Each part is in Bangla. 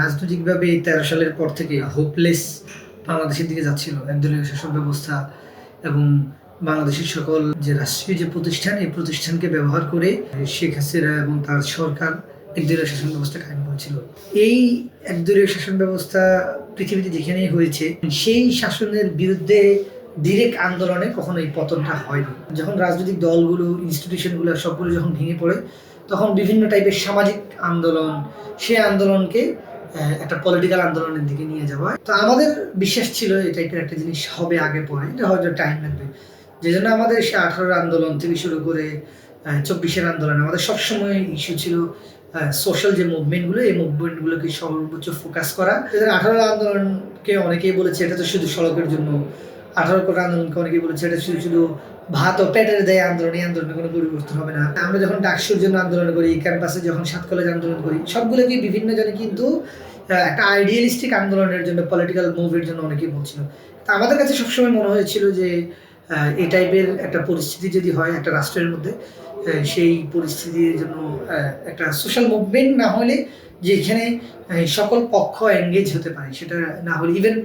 রাজনৈতিকভাবে এই তেরো সালের পর থেকে হোপলেস বাংলাদেশের দিকে যাচ্ছিল। একদলীয় শাসন ব্যবস্থা এবং বাংলাদেশের সকল যে রাষ্ট্রীয় যে প্রতিষ্ঠান, এই প্রতিষ্ঠানকে ব্যবহার করে শেখ হাসিনা এবং তার সরকার একদলীয় শাসন ব্যবস্থা কায়েম করেছিল। এই একদলীয় শাসন ব্যবস্থা পৃথিবীতে যেখানেই হয়েছে, সেই শাসনের বিরুদ্ধে ডিরেক্ট আন্দোলনে কখনো এই পতনটা হয়নি। যখন রাজনৈতিক দলগুলো ইনস্টিটিউশনগুলো সবগুলো যখন ভেঙে পড়ে, তখন বিভিন্ন টাইপের সামাজিক আন্দোলন, সেই আন্দোলনকে একটা পলিটিক্যাল আন্দোলনের দিকে নিয়ে যাওয়া। তো আমাদের বিশ্বাস ছিল এই টাইপের একটা জিনিস হবে আগে পরে, এটা হয়তো টাইম লাগবে। যে জন্য আমাদের সে আঠারোর আন্দোলন থেকে শুরু করে চব্বিশের আন্দোলন, আমাদের সবসময় ইস্যু ছিল সোশ্যাল যে মুভমেন্টগুলো এই মুভমেন্টগুলোকে সর্বোচ্চ ফোকাস করা। আঠারো আন্দোলনকে অনেকেই বলেছে, এটা তো শুধু সড়কের জন্য আঠারো কোটি আন্দোলনকে অনেকে বলেছে? এটা শুধু শুধু ভাত ও পেটের দেয় আন্দোলন, এই আন্দোলনে কোনো পরিবর্তন হবে না। আমরা যখন ডাকসুর জন্য আন্দোলন করি, ক্যাম্পাসে যখন সাত কলেজ আন্দোলন করি সবগুলোকে বিভিন্ন জনে কিন্তু একটা আইডিয়ালিস্টিক আন্দোলনের জন্য পলিটিক্যাল মুভের জন্য অনেকেই বলছিল। তা আমাদের কাছে সবসময় মনে হয়েছিল যে এই টাইপের একটা পরিস্থিতি যদি হয় একটা রাষ্ট্রের মধ্যে সেই পরিস্থিতির জন্য একটা সোশ্যাল মুভমেন্ট না হলে যেখানে সকল পক্ষ এঙ্গেজ হতে পারে, সেটা না হলে ইভেন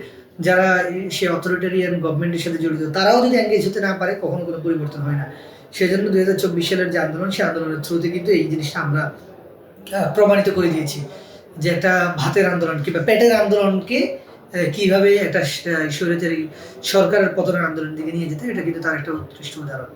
যারা সে অথরিটারিয়ান গভর্নমেন্টের সাথে জড়িত, তারাও যদি এঙ্গেজ হতে না পারে, কখনো কোনো পরিবর্তন হয় না। সেজন্য দুই হাজার চব্বিশ সালের যে আন্দোলন, সেই আন্দোলনের থ্রুতে কিন্তু এই জিনিসটা আমরা প্রমাণিত করে দিয়েছি। যে একটা ভাতের আন্দোলন কিংবা পেটের আন্দোলনকে কীভাবে একটা সরকারের পতনের আন্দোলন দিকে নিয়ে যেতে এটা কিন্তু তার একটা উৎকৃষ্ট উদাহরণ।